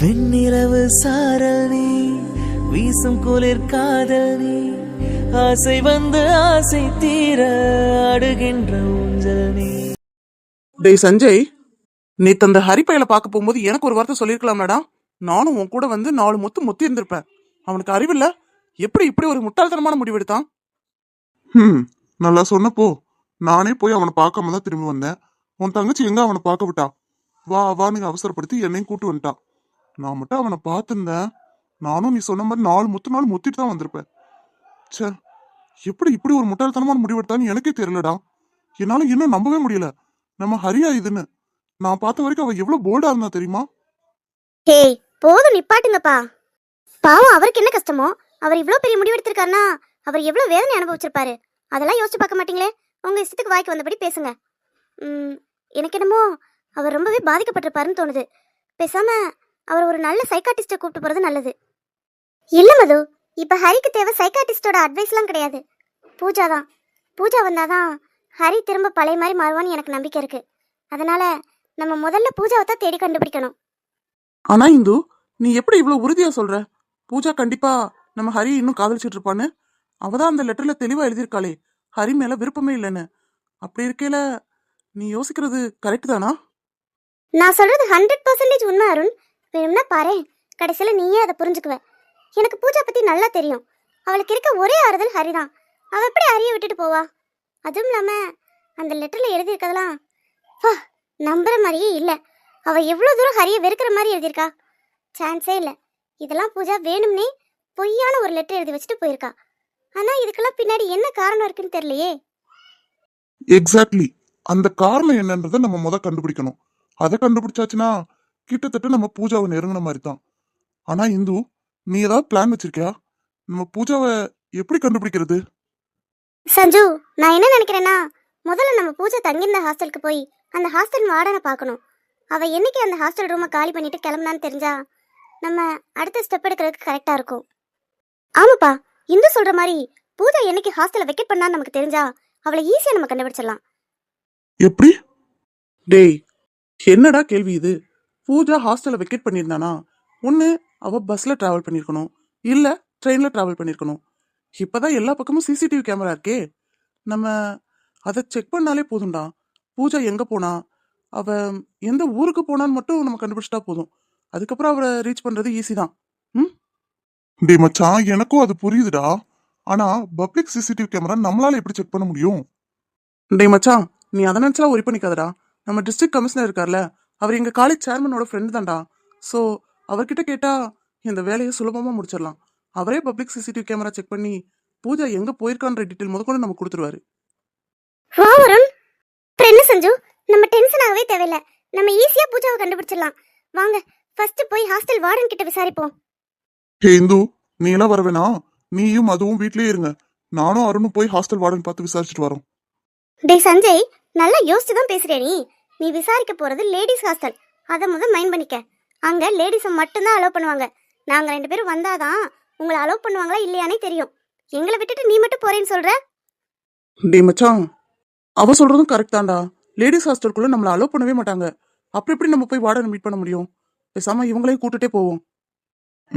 வெண்ணிலவு சாரல் நீ வீசும் குளிர் காதல் நீ ஆசை வந்து ஆசை தீர அடுகின்ற ஊஞ்சல் நீ. டேய் சஞ்சய் நேத்து அந்த ஹரிப்பையில பார்க்க போகும்போது எனக்கு ஒரு வார்த்தை சொல்லிருக்கலாம்லடா. நானும் உன் கூட வந்து நாலு முத்து முத்தி இருந்திருப்பேன் அவனுக்கு அறிவில்ல? எப்படி இப்படி ஒரு முட்டாள்தனமான முடிவெடுத்தான் ம் நல்லா சொன்னப்போ நானே போய் அவனை பார்க்காம தான் திரும்பி வந்தேன். உன் தங்கச்சி எங்க அவனை பார்க்க விட்டா? வா வா நீங்க அவசரப்படுத்தி என்னையும் கூட்டு வந்துட்டான் நான் மட்டும் அவனை பார்த்துருந்தேன். நானும் நீ சொன்ன மாதிரி நாலு முத்து நாள் முத்திட்டு தான் வந்திருப்பேன். சே எப்படி இப்படி ஒரு முட்டாள்தனமான முடிவெடுத்தான்னு எனக்கே தெரியலடா. என்னால இன்னும் நம்பவே முடியல. நம்ம ஹரியா இதுன்னு. நான் பார்த்த வரைக்கும் அவ எவ்வளவு போல்டா இருந்தா தெரியுமா? ஹேய் போதும் நிப்பாட்டுங்கப்பா. பாவம் அவருக்கு என்ன கஷ்டமோ? அவர் இவ்வளோ பெரிய முடிவெடுத்திருக்காருன்னா அவர் எவ்வளவு வேதனை அனுபவிச்சிருப்பாரு? அதெல்லாம் யோசிச்சு பார்க்க மாட்டீங்களே? உங்க இஷ்டத்துக்கு வாய்க்கு வந்தபடி பேசுங்க. ம், எனக்கு என்னமோ அவர் ரொம்பவே பாதிக்கப்பட்டிருப்பாருன்னு தோணுது. பேசாம அவர் ஒரு நல்ல சைக்காட்டிஸ்ட்டை கூப்பிட்டு போறது நல்லது. இல்ல மது இப்ப ஹரிக்கு தேவை சைக்காட்டிஸ்டோட அட்வைஸ்லாம் கிடையாது. பூஜா தான். பூஜா வந்தாதான் ஹரி திரும்ப பழைய மாதிரி மாறுவான்னு எனக்கு நம்பிக்கை இருக்கு. அதனால நம்ம முதல்ல பூஜாவை தான் தேடி கண்டுபிடிக்கணும். ஆனா இந்து நீ எப்படி இவ்வளவு உறுதியா சொல்ற? பூஜா கண்டிப்பா நம்ம ஹரி இன்னும் காதலிச்சிட்டு இருப்பான்னு. அவதான் அந்த லெட்டர்ல தெளிவா எழுதியிருக்காளே. ஹரி மேல விருப்பமே இல்லைன்னு. அப்படி இருக்கையில நீ யோசிக்கிறது கரெக்ட் தானா? நான் சொல்றது ஹண்ட்ரட் பர்சன்டேஜ் உண்மை அருண். வேணும்னா பாரு கடைசியில் நீயே அதை புரிஞ்சுக்குவ. எனக்கு பூஜா பற்றி நல்லா தெரியும். அவளுக்கு இருக்க ஒரே ஆறுதல் ஹரி தான் அவள் எப்படி ஹரியை விட்டுட்டு போவா? அதுவும் இல்லாமல் அந்த லெட்டரில் எழுதியிருக்கதெல்லாம் வா நம்புகிற மாதிரியே இல்லை. அவள் எவ்வளோ தூரம் ஹரியை வெறுக்கிற மாதிரி எழுதியிருக்கா? சான்ஸே இல்லை. இதெல்லாம் பூஜா வேணும்னே பொய்யான ஒரு லெட்டர் எழுதி வச்சுட்டு போயிருக்கா. ஆனால் இதுக்கெல்லாம் பின்னாடி என்ன காரணம் இருக்குன்னு தெரியலையே. எக்ஸாக்ட்லி அந்த காரணம் என்னன்றதை நம்ம முத கண்டுபிடிக்கணும். அதை கண்டுபிடிச்சாச்சுன்னா கிட்டத்தட்ட நம்ம பூஜாவை நெருங்கின மாதிரி தான் ஆனா இந்து நீ ஏதாவது பிளான் வச்சிருக்கியா? நம்ம பூஜாவை எப்படி கண்டுபிடிக்கிறது? சஞ்சு நான் என்ன நினைக்கிறேன்னா முதல்ல நம்ம பூஜை தங்கியிருந்த ஹாஸ்டலுக்கு போய் அந்த ஹாஸ்டல் வார்டனை பார்க்கணும். அவ என்னைக்கு அந்த ஹாஸ்டல் ரூமை காலி பண்ணிட்டு கிளம்புனான்னு தெரிஞ்சா நம்ம அடுத்த ஸ்டெப் எடுக்கிறதுக்கு கரெக்டா இருக்கும். ஆமாப்பா இந்து சொல்ற மாதிரி பூஜா என்னைக்கு ஹாஸ்டலை வெக்கெட் பண்ணான்னு நமக்கு தெரிஞ்சா அவளை ஈஸியா நம்ம கண்டுபிடிச்சிடலாம். எப்படி? டேய் என்னடா கேள்வி இது? பூஜா ஹாஸ்டலை வெக்கேட் பண்ணியிருந்தானா? ஒன்று அவ பஸ்ல டிராவல் பண்ணியிருக்கணும். இல்ல ட்ரெயின்ல டிராவல் பண்ணியிருக்கணும். இப்பதான் எல்லா பக்கமும் சிசிடிவி கேமரா இருக்கே. நம்ம அதை செக் பண்ணாலே போதும்டா. பூஜா எங்க போனா? அவ எந்த ஊருக்கு போனான்னு மட்டும் நம்ம கண்டுபிடிச்சிட்டா போதும். அதுக்கப்புறம் அவரை ரீச் பண்றது ஈஸி தான். டே மச்சான் எனக்கும் அது புரியுதுடா. ஆனா பப்ளிக் சிசிடிவி கேமரா நம்மளால எப்படி செக் பண்ண முடியும்? டேய் மச்சான் நீ அதை நினச்சா ஒரி பண்ணிக்காதடா. நம்ம டிஸ்ட்ரிக்ட் கமிஷனர் இருக்கார்ல அவர் எங்க காலேஜ் சேர்மனோட ஃப்ரெண்டு தான்டா. ஸோ அவர்கிட்ட கேட்டா இந்த வேலையை சுலபமா முடிச்சிடலாம். அவரே பப்ளிக் சிசிடிவி கேமரா செக் பண்ணி பூஜா எங்க போயிருக்கான்ற டீட்டெயில் முதற்கொண்டு நமக்கு கொடுத்துருவாரு. வா வருண் அப்புறம் என்ன சஞ்சு? நம்ம டென்ஷன் ஆகவே தேவையில்ல. நம்ம ஈஸியா பூஜாவை கண்டுபிடிச்சிடலாம். வாங்க ஃபர்ஸ்ட் போய் ஹாஸ்டல் வார்டன் கிட்ட விசாரிப்போம். ஹே இந்து நீ எல்லாம் வர வேணாம். நீயும் அதுவும் வீட்லயே இருங்க. நானும் அருணும் போய் ஹாஸ்டல் வார்டன் பார்த்து விசாரிச்சுட்டு வரோம். டேய் சஞ்சய் நல்லா யோசிச்சு தான் பேசுறியா நீ? நீ விசாரிக்க போறது லேடிஸ் ஹாஸ்டல். அதை முதல் மைண்ட் பண்ணிக்க. அங்க லேடிஸை மட்டும்தான் அலோவ் பண்ணுவாங்க. நாங்க ரெண்டு பேரும் வந்தாதான் உங்களை அலோவ் பண்ணுவாங்களா இல்லையானே தெரியும். எங்களை விட்டுட்டு நீ மட்டும் போறேன்னு சொல்ற? டேய் மச்சான் அவ சொல்றதும் கரெக்ட் தான்டா. லேடிஸ் ஹாஸ்டலுக்குள்ள நம்மள அலோவ் பண்ணவே மாட்டாங்க. அப்புறம் எப்படி நம்ம போய் வார்டனை மீட் பண்ண முடியும்? பேசாம இவங்களையும் கூட்டுட்டே போவோம்.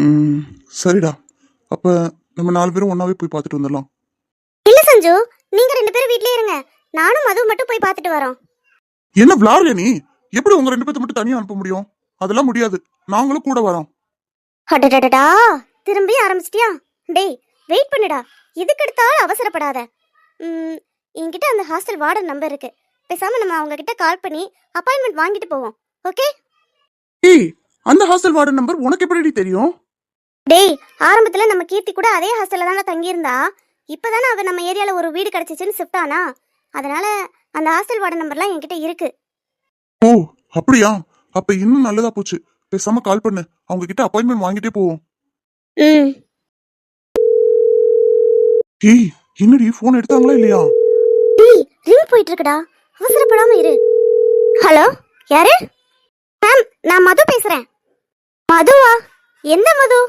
ம் சரிடா. அப்ப நம்ம நாலு பேரும் ஒன்னாவே போய் பார்த்துட்டு வந்துடலாம். இல்ல சஞ்சு நீங்க ரெண்டு பேரும் வீட்லயே இருங்க. நானும் மது மட்டும் போய் பார்த்துட்டு வரோம். என்ன விளாடுற நீ? எப்படி உங்க ரெண்டு பேர்த்த மட்டும் தனியா அனுப்ப முடியும்? அதெல்லாம் முடியாது. நாங்களும் கூட வரோம். அடடடடா! திரும்பி ஆரம்பிச்சிட்டியா? டேய் வெயிட் பண்ணுடா. இதுக்கு எடுத்தாலும் அவசரப்படாத. ம், என்கிட்ட அந்த ஹாஸ்டல் வார்டன் நம்பர் இருக்கு. பேசாம நம்ம அவங்க கிட்ட கால் பண்ணி அப்பாயின்மெண்ட் வாங்கிட்டு போவோம். ஓகே ஏய் அந்த ஹாஸ்டல் வார்டன் நம்பர் உனக்கு எப்படி தெரியும்? டேய் ஆரம்பத்துல நம்ம கீர்த்தி கூட அதே ஹாஸ்டல்ல தானே தங்கியிருந்தா? இப்பதானே அவ நம்ம ஏரியால ஒரு வீடு கிடைச்சிச்சுன்னு ஷிஃப்ட் ஆனா? அதனால அந்த ஹாஸ்டல் வார்டன் நம்பர்லாம் என்கிட்ட இருக்கு. ஓ அப்படியா? அப்ப இன்னும் நல்லதா போச்சு. பேசாம கால் பண்ணு. அவங்க கிட்ட அப்பாயின்மெண்ட் வாங்கிட்டே போவோம். ம். ஏய் என்னடி போன் எடுத்தாங்களா இல்லையா? டேய் ரிங் போயிட்டு இருக்குடா அவசரப்படாம இரு. ஹலோ யாரு? மேம் நான் மது பேசுறேன். மதுவா? எந்த மது?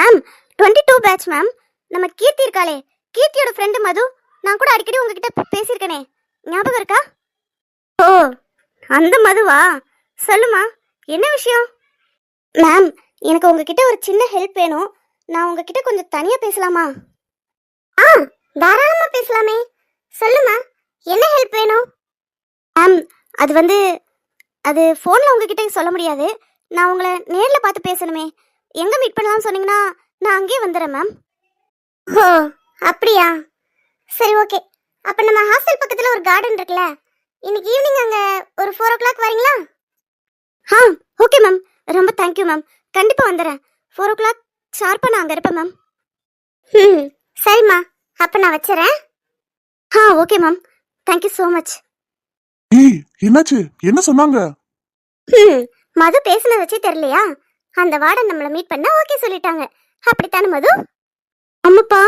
Ma'am twenty two batch ma'am நம்ம கீர்த்தி இருக்காளே. கீர்த்தியோட ஃப்ரெண்டு மது. நான் கூட அடிக்கடி உங்ககிட்ட பேசியிருக்கேனே. ஞாபகம் இருக்கா? ஓ அந்த மதுவா? சொல்லுமா என்ன விஷயம்? மேம் எனக்கு உங்ககிட்ட ஒரு சின்ன ஹெல்ப் வேணும். நான் உங்ககிட்ட கொஞ்சம் தனியா பேசலாமா? ஆ தாராளமா பேசலாமே. சொல்லுமா என்ன ஹெல்ப் வேணும்? மேம் அது வந்து அது ஃபோனில் உங்ககிட்ட சொல்ல முடியாது. நான் உங்களை நேரில் பார்த்து பேசணுமே. எங்கே மீட் பண்ணலாம்னு சொன்னீங்கன்னா நான் அங்கேயே வந்துடுறேன் மேம் ஓ அப்படியா? சரி ஓகே அப்போ நம்ம ஹாஸ்டல் பக்கத்தில் ஒரு கார்டன் இருக்குல்ல? இன்னைக்கு ஈவினிங் அங்கே ஒரு ஃபோர் ஓ கிளாக் வரீங்களா? ஆ ஓகே மேம் ரொம்ப தேங்க்யூ மேம் கண்டிப்பாக வந்துடுறேன் ஃபோர் ஓ கிளாக் ஷார்ப்பாக நான் அங்கே இருப்பேன் மேம். ம். சரிம்மா அப்போ நான் வச்சுறேன். ஆ okay ma'am thank you so much ஏய் என்னாச்சு? என்ன சொன்னாங்க? ம் மது பேசுனத வச்சே தெரியலையா? அந்த வார்டன் நம்மளை மீட் பண்ண ஓகே சொல்லிட்டாங்க. அப்படித்தானே மது? ஆமாப்பா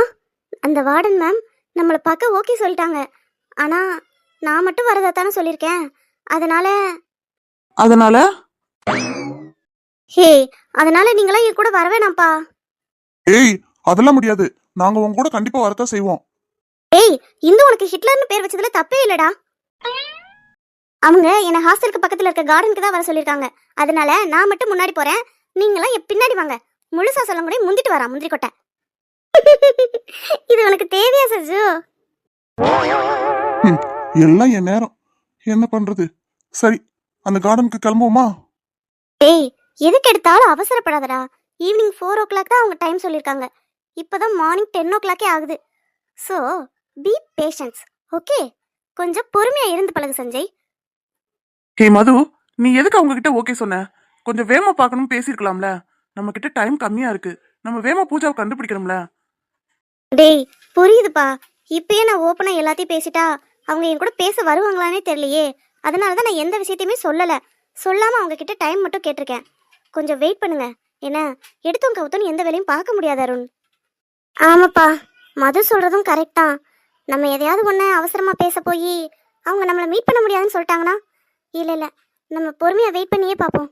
அந்த வார்டன் மேம் நம்மளை பார்க்க ஓகே சொல்லிட்டாங்க. ஆனா நான் மட்டும் வரதா தானே சொல்லியிருக்கேன். அதனால அதனால? ஹே அதனால நீங்களாம் என் கூட வர வேணாம்ப்பா. ஏய் அதெல்லாம் முடியாது. நாங்க உங்க கூட கண்டிப்பா வரத்தான் செய்வோம். ஏய் இந்து உனக்கு ஹிட்லர்னு பேர் வச்சதுல தப்பே இல்லடா. அவங்க என்னை ஹாஸ்டலுக்கு பக்கத்துல இருக்க கார்டனுக்கு தான் வர சொல்லியிருக்காங்க. அதனால நான் மட்டும் முன்னாடி போறேன். நீங்களாம் என் பின்னாடி வாங்க. முழுசா சொல்ல கூட முந்திட்டு வரா முந்திரி கொட்டை. இது உனக்கு தேவையா சஜு எல்லாம் என் நேரம். என்ன பண்றது? சரி அந்த கார்டனுக்கு கிளம்புவோமா? ஏய் எதுக்கு எடுத்தாலும் அவசரப்படாதடா. ஈவினிங் ஃபோர் ஓ கிளாக் தான் அவங்க டைம் சொல்லியிருக்காங்க இப்போதான் மார்னிங் டென் ஓ கிளாக்கே ஆகுது. ஸோ பி பேஷன்ஸ் ஓகே கொஞ்சம் பொறுமையா இருந்து பழகு சஞ்சய். ஹே மது நீ எதுக்கு அவங்க கிட்ட ஓகே சொன்ன? கொஞ்சம் வேமா பார்க்கணும் பேசியிருக்கலாம்ல. நம்ம கிட்ட டைம் கம்மியா இருக்கு. நம்ம வேமா பூஜாவை கண்டுபிடிக்கணும்ல. டேய் புரியுதுப்பா. இப்பயே நான் ஓப்பனா எல்லாத்தையும் பேசிட்டா அவங்க என் கூட பேச வருவாங்களானே தெரியலையே. அதனால தான் நான் எந்த விஷயத்தையுமே சொல்லல. சொல்லாம அவங்க கிட்ட டைம் மட்டும் கேட்டிருக்கேன். கொஞ்சம் வெயிட் பண்ணுங்க. என்ன எடுத்தோம் கவுத்தோம் எந்த வேலையும் பார்க்க முடியாது அருண். ஆமாப்பா. மது சொல்றதும் கரெக்ட் தான். நம்ம எதையாவது ஒன்று அவசரமா பேச போய் அவங்க நம்மளை மீட் பண்ண முடியாதுன்னு சொல்லிட்டாங்கன்னா? இல்லை இல்லை. நம்ம பொறுமையாக வெயிட் பண்ணியே பார்ப்போம்.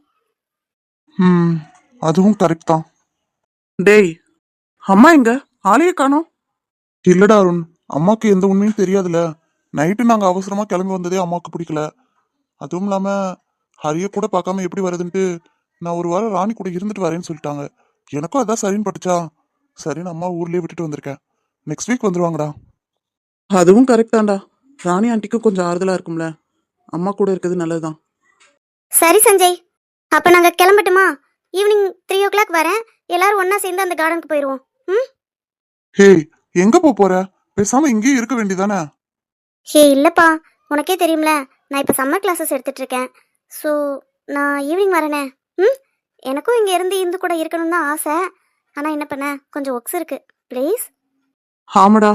ம் அதுவும் கரெக்ட் தான். டேய் அம்மா எங்க? ஆளையே காணோம். இல்லடா அருண் அம்மாக்கு எந்த உண்மையும் தெரியாதுல. நைட்டு நாங்க அவசரமா கிளம்பி வந்ததே அம்மாவுக்கு பிடிக்கல. அதுவும் இல்லாம ஹரிய கூட பார்க்காம எப்படி வருதுன்ட்டு நான் ஒரு வாரம் ராணி கூட இருந்துட்டு வரேன்னு சொல்லிட்டாங்க. எனக்கும் அதான் சரின்னு பட்டுச்சா? சரின்னு அம்மா ஊர்லயே விட்டுட்டு வந்திருக்கேன். நெக்ஸ்ட் வீக் வந்துருவாங்கடா. அதுவும் கரெக்ட் தான்டா. ராணி ஆண்டிக்கும் கொஞ்சம் ஆறுதலா இருக்கும்ல. அம்மா கூட இருக்கிறது நல்லதுதான். சரி சஞ்சய். அப்போ நாங்கள் கிளம்பட்டுமா? ஈவினிங் த்ரீ ஓ கிளாக் வரேன். எல்லாரும் ஒன்றா சேர்ந்து அந்த கார்டனுக்கு போயிடுவோம் ம்? ஹேய் எங்க போப் போற? பேசாம இங்கேயே இருக்க வேண்டியதானே? ஹே இல்லைப்பா. உனக்கே தெரியும்ல நான் இப்போ சம்மர் கிளாஸஸ் எடுத்துட்டு இருக்கேன். ஸோ நான் ஈவினிங் வரேனே. ம்? எனக்கும் இங்கே இருந்து இந்து கூட இருக்கணும்னு தான் ஆசை. ஆனால் என்ன பண்ண? கொஞ்சம் ஒர்க்ஸ் இருக்கு. ப்ளீஸ் ஆமாடா.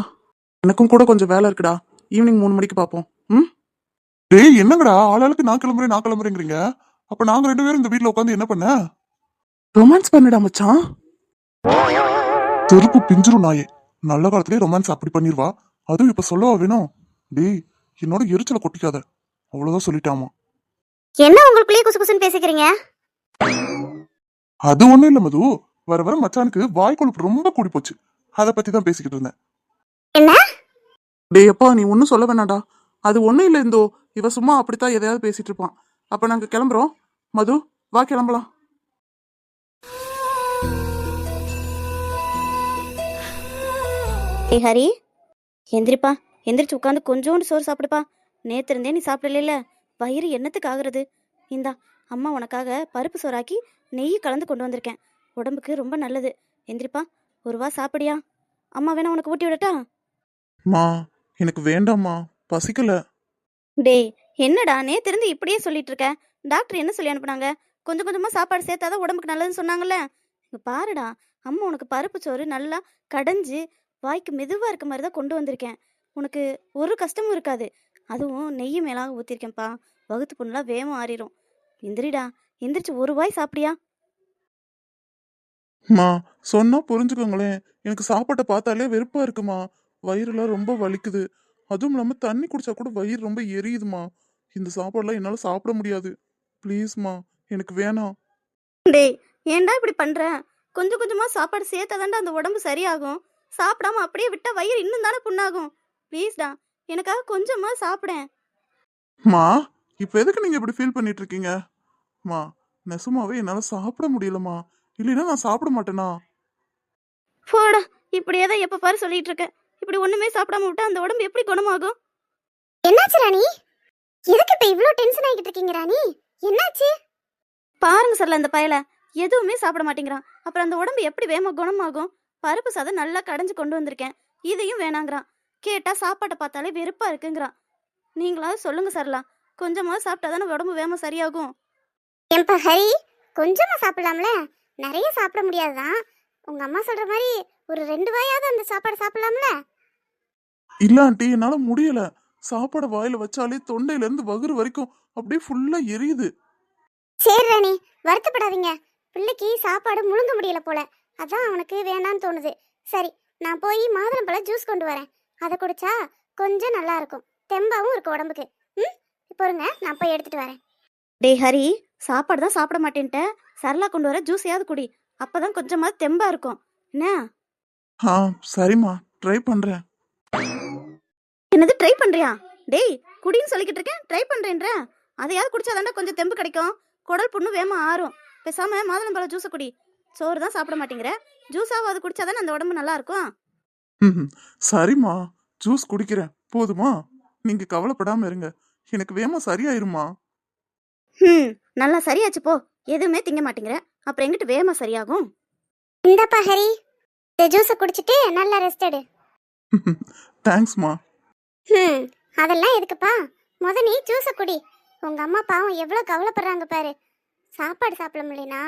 எனக்கும் கூட கொஞ்சம் வேலை இருக்குடா. ஈவினிங் மூணு மணிக்கு பார்ப்போம் ம்? டேய் என்னங்கடா? ஆளாளுக்கு நான் கிளம்புறேன் நான் கிளம்புறேங்கிறீங்க? அப்ப நாங்க ரெண்டு பேரும் இந்த வீட்ல உட்காந்து என்ன பண்ண? ரொமான்ஸ் பண்ணுடா மச்சான். தெருப்பு பிஞ்சிரும் நாயே. நல்ல காலத்திலே ரொமான்ஸ் அப்படி பண்ணிருவா. அதுவும் இப்ப சொல்லவா வேணும் டேய் என்னோட எரிச்சலை கொட்டிக்காத. அவ்வளவுதான் சொல்லிட்டாமா. என்ன உங்களுக்குள்ளேயே குசு குசுன்னு பேசிக்கிறீங்க? அது ஒண்ணும் இல்ல மது. வர வர மச்சானுக்கு வாய் கொழுப்பு ரொம்ப கூடி போச்சு. அத பத்தி தான் பேசிக்கிட்டு இருந்தேன். என்ன? டேய் அப்பா நீ ஒன்றும் சொல்ல வேணாம்டா. அது ஒன்றும் இல்லை இந்தோ. இவ சும்மா அப்படித்தான் எதையாவது பேசிட்டு இருப்பான். அப்போ நாங்கள் கிளம்புறோம். மது வா கிளம்பலாம். ஏய் ஹரி. எந்திரிப்பா. எந்திரிச்சு உட்காந்து கொஞ்சோண்டு சோறு சாப்பிடுப்பா. நேத்து இருந்தே நீ சாப்பிடல வயிறு என்னத்துக்கு ஆகுறது? இந்தா அம்மா உனக்காக பருப்பு சோறாக்கி நெய் கலந்து கொண்டு வந்திருக்கேன். உடம்புக்கு ரொம்ப நல்லது. எந்திரிப்பா. ஒரு வா சாப்பிடியா. அம்மா வேணா உனக்கு ஊட்டி விடட்டா? மா எனக்கு வேண்டாம்மா. பசிக்கல. டேய் என்னடா? நேத்து இருந்து இப்படியே சொல்லிட்டு இருக்க. டாக்டர் என்ன சொல்லி அனுப்புனாங்க? கொஞ்சம் கொஞ்சமா சாப்பாடு சேர்த்தாதான் உடம்புக்கு நல்லதுன்னு சொன்னாங்கல்ல. இங்க பாருடா. அம்மா உனக்கு பருப்பு சோறு நல்லா கடைஞ்சு வாய்க்கு மெதுவா இருக்க மாதிரி தான் கொண்டு வந்திருக்கேன். உனக்கு ஒரு கஷ்டமும் இருக்காது. அதுவும் நெய் மேலாக ஊத்திருக்கேன்ப்பா. வகுத்து புண்ணெலாம் வேகம் ஆறிடும் எந்திரிடா. எந்திரிச்சு ஒரு வாய் சாப்பிடியா? மா சொன்னா புரிஞ்சுக்கோங்களேன். எனக்கு சாப்பாட்டை பார்த்தாலே வெறுப்பா இருக்குமா? வயிறுலாம் ரொம்ப வலிக்குது. அதுவும் இல்லாமல் தண்ணி குடிச்சா கூட வயிறு ரொம்ப எரியுதுமா? இந்த சாப்பாடுலாம் என்னால் சாப்பிட முடியாது. ப்ளீஸ்மா எனக்கு வேணாம். டேய் ஏன்டா இப்படி பண்ற? கொஞ்சம் கொஞ்சமா சாப்பாடு சேர்த்தாதான்டா அந்த உடம்பு சரியாகும். சாப்பிடாம அப்படியே விட்டா வயிறு இன்னும் தானே புண்ணாகும். ப்ளீஸ்டா எனக்காக கொஞ்சமா சாப்பிடேன் மா இப்போ எதுக்கு நீங்கள் இப்படி ஃபீல் பண்ணிட்டு இருக்கீங்க மா நெசமாவே என்னால சாப்பிட முடியலம்மா இல்லைன்னா நான் சாப்பிட மாட்டேனா? போடா இப்படியே தான் எப்போ பாரு சொல்லிட்டு இருக்க இப்படி ஒண்ணுமே சாப்பிடாம விட்டா அந்த உடம்பு எப்படி குணமாகும்? என்னாச்சு ராணி? எதுக்கு இப்ப இவ்ளோ டென்ஷன் ஆகிட்டு இருக்கீங்க ராணி? என்னாச்சு? பாருங்க சார்ல அந்த பயல. எதுவுமே சாப்பிட மாட்டேங்கிறான். அப்புறம் அந்த உடம்பு எப்படி வேகமா குணமாகும்? பருப்பு சாதம் நல்லா கடைஞ்சு கொண்டு வந்திருக்கேன். இதையும் வேணாங்கிறான். கேட்டா சாப்பாட்டை பார்த்தாலே வெறுப்பா இருக்குங்கிறான். நீங்களாவது சொல்லுங்க சரலா கொஞ்சமாவது சாப்பிட்டா தானே உடம்பு வேகமா சரியாகும். ஏன்பா ஹரி? கொஞ்சமா சாப்பிடலாம்ல? நிறைய சாப்பிட முடியாதுதான். உங்க அம்மா சொல்ற மாதிரி ஒரு ரெண்டு வாயாவது அந்த சாப்பாடு சாப்பிடலாம்ல? இல்ல ஆண்டி என்னால முடியல. சாப்பாடு வாயில வச்சாலே தொண்டையில இருந்து வகுறு வரைக்கும் அப்படியே ஃபுல்லா எரியுது. சரி ராணி வருத்தப்படாதீங்க. பிள்ளைக்கு சாப்பாடு முழுங்க முடியல போல. அதான் அவனுக்கு வேணான்னு தோணுது. சரி நான் போய் மாதுளம்பழ ஜூஸ் கொண்டு வரேன். அதை குடிச்சா கொஞ்சம் நல்லா இருக்கும். தெம்பாவும் இருக்கும் உடம்புக்கு. ம்? பொறுங்க நான் போய் எடுத்துட்டு வரேன். டேய் ஹரி சாப்பாடு தான் சாப்பிட மாட்டேன்ட்ட. சரலா கொண்டு வர ஜூஸையாவது குடி. அப்பதான் கொஞ்சமாவது தெம்பா இருக்கும். என்ன? ஆ சரிம்மா. ட்ரை பண்றேன். என்னது ட்ரை பண்றியா? டேய் குடின்னு சொல்லிக்கிட்டு இருக்கேன். ட்ரை பண்றேன்ற. அதையாவது குடிச்சாதாண்டா கொஞ்சம் தெம்பு கிடைக்கும். குடல் புண்ணு வேமா ஆறும். பேசாம மாதுளம்பழ ஜூஸை குடி. சோறு தான் சாப்பிட மாட்டேங்கிற? ஜூஸாவது குடிச்சாதானே அந்த உடம்பு நல்லா இருக்கும் ம், சரிம்மா. ஜூஸ் குடிக்கிறேன். போதுமா? நீங்க கவலைப்படாம இருங்க. எனக்கு வேமா சரியாயிருமா? ம் நல்லா சரியாச்சு போ. எதுவுமே திங்க மாட்டேங்கிற. அப்புறம் எங்கிட்டு வேகமா சரியாகும்? இந்தப்பா ஹரி. இந்த ஜூஸை குடிச்சிட்டு நல்லா ரெஸ்ட் எடு. தேங்க்ஸ்மா ம். அதெல்லாம் எதுக்குப்பா? முத நீ ஜூஸை குடி. உங்க அம்மா பாவம் எவ்வளோ கவலைப்படுறாங்க பாரு. சாப்பாடு சாப்பிட முடியலனா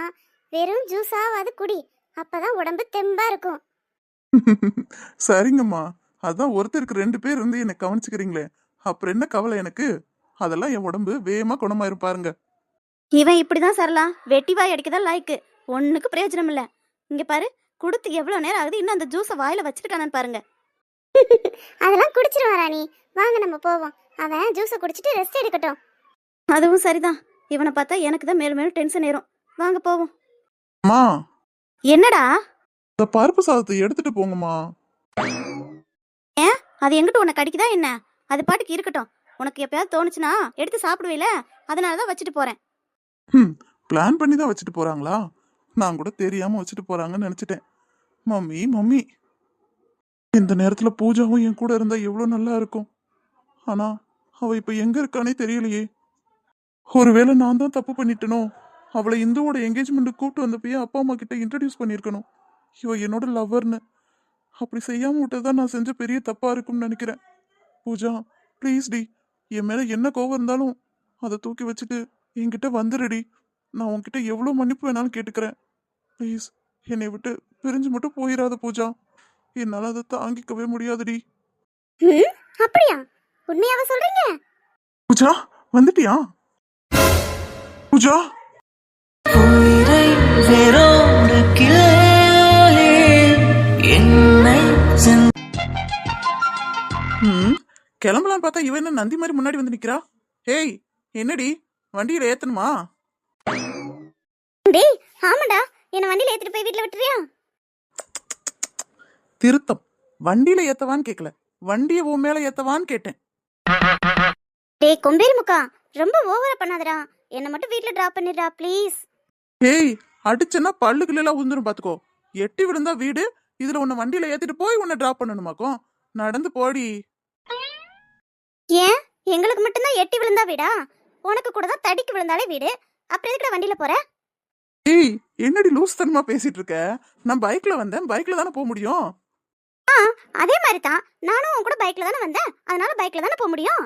வெறும் ஜூஸாவது குடி. அப்பதான் உடம்பு தெம்பா இருக்கும். சரிங்கம்மா. அதான் ஒருத்தருக்கு ரெண்டு பேர் இருந்து என்னை கவனிச்சுக்கிறீங்களே. அப்புறம் என்ன கவலை எனக்கு? அதெல்லாம் என் உடம்பு வேகமா குணமாயிரும் பாருங்க. இவன் இப்படிதான் சரலா வெட்டி வாய் அடிக்கதான் லாய்க்கு ஒண்ணுக்கு பிரயோஜனம் இல்ல இங்க பாரு கொடுத்து எவ்வளவு நேரம் ஆகுது? இன்னும் அந்த ஜூஸை வாயில வச்சிருக்கானு பாருங்க. அதெல்லாம் குடிச்சிருவா ராணி. வாங்க நம்ம போவோம். அவன் ஜூஸை குடிச்சிட்டு ரெஸ்ட் எடுக்கட்டும். அதுவும் சரிதான். இவனை பார்த்தா எனக்கு தான் மேலும் மேலும் டென்ஷன் ஏறும். வாங்க போவோம். அம்மா என்னடா? இந்த பருப்பு சாதத்தை எடுத்துட்டு போங்கம்மா. ஏன்? அது எங்கிட்ட உன்னை கடிக்குதா என்ன? அது பாட்டுக்கு இருக்கட்டும். உனக்கு எப்பயாவது தோணுச்சுன்னா எடுத்து சாப்பிடுவேல அதனால தான் வச்சுட்டு போறேன். ம் பிளான் பண்ணி தான் வச்சுட்டு போறாங்களா? நான் கூட தெரியாம வச்சுட்டு போறாங்கன்னு நினைச்சிட்டேன். Mummy mummy. இந்த நேரத்துல பூஜாவும் என் கூட இருந்தா எவ்வளவு நல்லா இருக்கும். ஆனா அவ இப்ப எங்க இருக்கானே தெரியலையே. ஒருவேளை நான் தான் தப்பு பண்ணிட்டனோ? அவளை இந்துவோட என்கேஜ்மெண்ட் கூப்பிட்டு வந்தப்பயே அப்பா அம்மா கிட்ட இன்ட்ரடியூஸ் பண்ணியிருக்கணும். இவ என்னோட லவ்வர்னு அப்படி செய்யாம விட்டதான் நான் செஞ்ச பெரிய தப்பா இருக்கும்னு நினைக்கிறேன். Pooja please D. என் மேல என்ன கோவம் இருந்தாலும் அதை தூக்கி வச்சுட்டு என்கிட்ட வந்துடுடி நான் உன்கிட்ட எவ்வளோ மன்னிப்பு வேணாலும் கேட்டுக்கிறேன். ப்ளீஸ் என்னை விட்டு பிரிஞ்சு மட்டும் போயிடாத பூஜா. என்னால் அதை தாங்கிக்கவே முடியாதுடி. அப்படியா? உண்மையாவ சொல்றீங்க? பூஜா வந்துட்டியா? பூஜா! வேரோடு கிளையாலே என்னை கிளம்பலாம் பார்த்தா இவன் என்ன நந்தி மாதிரி முன்னாடி வந்து நிக்கிறா? ஹேய் என்னடி? வண்டியில ஏத்தணுமா? டேய் ஆமாடா. என்ன வண்டியில ஏத்திட்டு போய் வீட்ல விட்டுறியா? திருத்தம். வண்டியில ஏத்தவான்னு கேட்கல வண்டியை உன் மேல ஏத்தவான்னு கேட்டேன். டேய் கொம்பேரி முக்கா ரொம்ப ஓவரா பண்ணாதடா. என்ன மட்டும் வீட்ல டிராப் பண்ணிடுடா ப்ளீஸ் ஹேய் அடிச்சேன்னா பல்லுக்குள்ள எல்லாம் உந்துரும் பாத்துக்கோ. எட்டி விழுந்தா வீடு இதுல உன்னை வண்டியில ஏத்திட்டு போய் உன்னை டிராப் பண்ணணுமாக்கும் நடந்து போடி. ஏன்? எங்களுக்கு மட்டும்தான் எட்டி விழுந்தா வீடா? உனக்கு கூட தான் தடிக்கு விழுந்தாலே வீடு. அப்புறம் எதுக்குடா வண்டியில போற? ஏய் என்னடி லூஸ் தனமா பேசிட்டு இருக்க? நான் பைக்ல வந்தேன். பைக்ல தானே போக முடியும்? அதே மாதிரி தான் நானும் உன் கூட பைக்ல தானே வந்தேன். அதனால பைக்ல தானே போக முடியும்?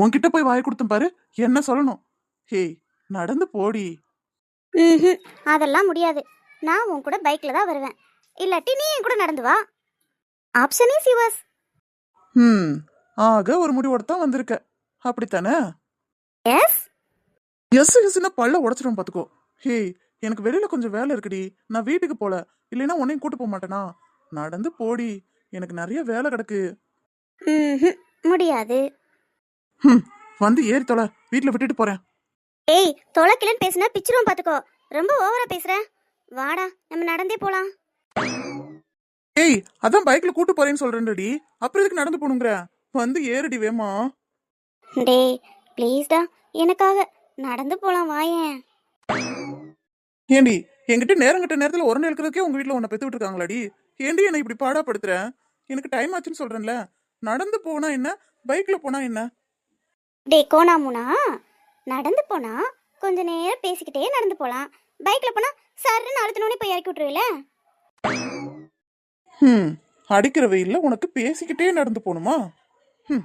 உன்கிட்ட போய் வாய் கொடுத்தேன் பாரு. என்ன சொல்லணும்? ஹேய் நடந்து போடி. ம்ஹும், அதெல்லாம் முடியாது. நான் உன் கூட பைக்ல தான் வருவேன். இல்லாட்டி நீ என் கூட நடந்து வா. ஆப்ஷன் இஸ் யுவர்ஸ் ம் ஆக ஒரு முடிவோட தான் வந்திருக்க. அப்படித்தானே? எஸ் எஸ் எஸ்னா பல்ல உடச்சிடும் பாத்துக்கோ. ஹேய் எனக்கு வெளியில கொஞ்சம் வேலை இருக்குடி. நான் வீட்டுக்கு போல. இல்லைன்னா உன்னையும் கூட்டு போக மாட்டேனா? நடந்து போடி. எனக்கு நிறைய வேலை கிடக்கு. முடியாது. ம் வந்து ஏறி தொலை. வீட்டுல விட்டுட்டு போறேன். ஏய் தொலைக்கிலன்னு பேசுனா பிச்சிரும் பாத்துக்கோ. ரொம்ப ஓவரா பேசுற. வாடா நம்ம நடந்தே போலாம். ஏய் அதான் பைக்ல கூட்டு போறேன்னு சொல்றேன்டி அப்புறம் எதுக்கு நடந்து போகணுங்கிற வந்து ஏறுடி வேமா. டேய் ப்ளீஸ்டா எனக்காக நடந்து போலாம் வாயேன் ஏண்டி என்கிட்ட நேரம் கட்ட நேரத்துல உரண்டு இருக்கிறதுக்கே உங்க வீட்ல உன்னை பெத்து விட்டுருக்காங்களாடி ஏண்டி என்னை இப்படி பாடாப்படுத்துற? எனக்கு டைம் ஆச்சுன்னு சொல்றேன்ல. நடந்து போனா என்ன? பைக்ல போனா என்ன? டே கோணாமுனா? நடந்து போனா கொஞ்ச நேரம் பேசிக்கிட்டே நடந்து போலாம். பைக்ல போனா சர்ன்னு அழுத்தினோடனே போய் இறக்கி விட்டுருவில ஹம். அடிக்கிற வெயில்ல உனக்கு பேசிக்கிட்டே நடந்து போகணுமா ஹம்.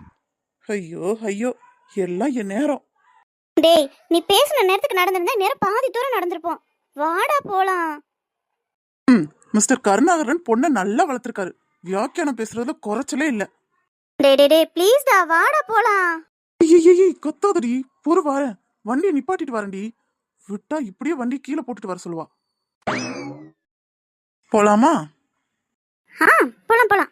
ஐயோ ஐயோ. எல்லாம் என் நேரம். டேய் நீ பேசின நேரத்துக்கு நடந்திருந்தா நேரம் பாதி தூரம் நடந்திருப்போம். வாடா போலாம். ம் மிஸ்டர் கருணாகரன் பொண்ணை நல்லா வளர்த்துருக்காரு. வியாக்கியானம் பேசுறதுல குறைச்சலே இல்ல. டே டே டே ப்ளீஸ்டா வாடா போலாம். ஐயையே கொத்தாதடி. பொறு வரேன் வண்டியை நிப்பாட்டிட்டு வரேன்டி. விட்டா இப்படியே வண்டி கீழே போட்டுட்டு வர சொல்லுவா. போலாமா? ஆ போலாம் போலாம்.